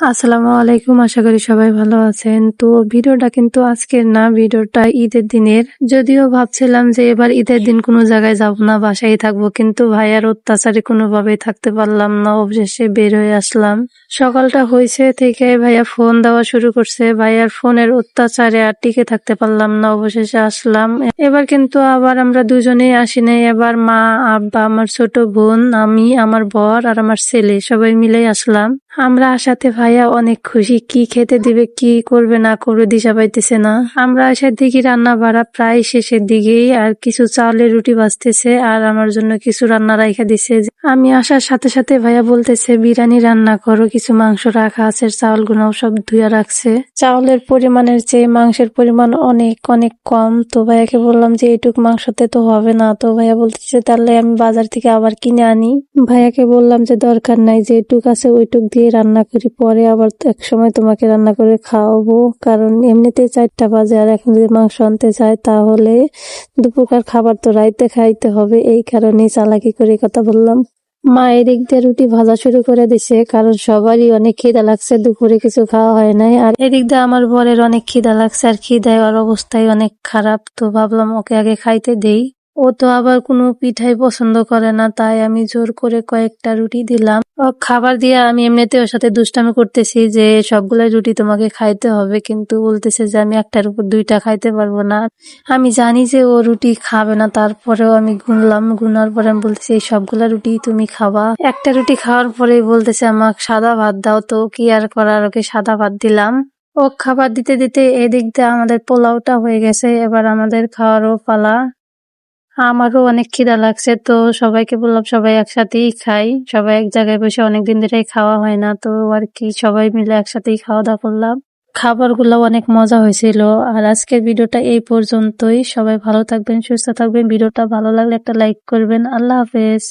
আসসালামু আলাইকুম, আশা করি সবাই ভালো আছেন। তো ভিডিওটা কিন্তু আজকের না, ভিডিওটা ঈদের দিনের। যদিও ভাবছিলাম যে এবার ঈদের দিন কোনো জায়গায় যাব না, বাসায় থাকব, কিন্তু ভাইয়ার অত্যাচারে কোনোভাবেই থাকতে পারলাম না, অবশেষে বের হয়ে আসলাম। সকালটা হয়েছে থেকে ভাইয়া ফোন দেওয়া শুরু করছে। ভাইয়ার ফোনের অত্যাচারে আর টিকে থাকতে পারলাম না, অবশেষে আসলাম। এবার কিন্তু আবার আমরা দুজনেই আসি নাই। এবার মা, আব্বা, আমার ছোট বোন, আমি, আমার বর আর আমার ছেলে সবাই মিলেই আসলাম। আমরা আসাতে ভাইয়া অনেক খুশি। কি খেতে দিবে, কি করবে, না করবে দিশা পাইতেছে না। আমরা আসার দিকে রান্না বাড়া প্রায় শেষের দিকেই, আর কিছু চালের রুটি বাজতেছে আর আমার জন্য কিছু রান্না রাখা দিছে। আমি আসার সাথে সাথে ভাইয়া বলতেছে, বিরিয়ানি রান্না করো, কিছু মাংস রাখা আছে চাউলগুলো সব ধুয়ে রাখছে। চাউলের পরিমাণের চেয়ে মাংসের পরিমাণ অনেক অনেক কম। তো ভাইয়াকে বললাম যে, এইটুক মাংসতে তো হবে না। তো ভাইয়া বলতেছে, তাহলে আমি বাজার থেকে আবার কিনে আনি। ভাইয়াকে বললাম যে, দরকার নাই যে এইটুক আছে ওইটুক দিয়ে রান্না করি, পরে আবার এক সময় তোমাকে রান্না করে খাওয়াবো। কারণ এমনিতেই চারটা বাজে আর এখন যদি মাংস আনতে চাই তাহলে দুপুরকার খাবার তো রাইতে খাইতে হবে। এই কারণেই চালাকি করে কথা বললাম। মা এদিক দিয়ে রুটি ভাজা শুরু করে দিছে, কারণ সবারই অনেক খিদা লাগছে, দুপুরে কিছু খাওয়া হয় নাই। আর এদিক দিয়ে আমার বরের অনেক খিদা লাগছে, আর খিদায় ওর অবস্থাই অনেক খারাপ। তো ভাবলাম ওকে আগে খাইতে দেই। ও তো আবার কোনো পিঠাই পছন্দ করে না, তাই আমি জোর করে কয়েকটা রুটি দিলাম। খাবার দিয়ে আমি এমনিতে ওর সাথে দুষ্টামি করতেছি যে সবগুলো রুটি তোমাকে খাইতে হবে, কিন্তু বলতেছে যে আমি একটার উপর দুইটা খাইতে পারব না। আমি জানি যে ও রুটি খাবে না, তারপরেও আমি গুনলাম, গুনার পরে আমি বলতেছি, এই সবগুলা রুটি তুমি খাবা। একটা রুটি খাওয়ার পরে বলতেছে, আমাকে সাদা ভাত দাও তো, কি আর করার, ওকে সাদা ভাত দিলাম। ও খাবার দিতে দিতে এদিক দিয়ে আমাদের পোলাওটা হয়ে গেছে, এবার আমাদের খাওয়ারও পালা। আমারও অনেক খিদা লাগছে, তো সবাইকে বললাম সবাই একসাথেই খাই। সবাই এক জায়গায় বসে অনেকদিন ধরেই খাওয়া হয় না, তো আর কি, সবাই মিলে একসাথেই খাওয়া দাওয়া করলাম। খাবারগুলো অনেক মজা হয়েছিল, আর আজকের ভিডিওটা এই পর্যন্তই। সবাই ভালো থাকবেন, সুস্থ থাকবেন। ভিডিওটা ভালো লাগলে একটা লাইক করবেন। আল্লাহ হাফেজ।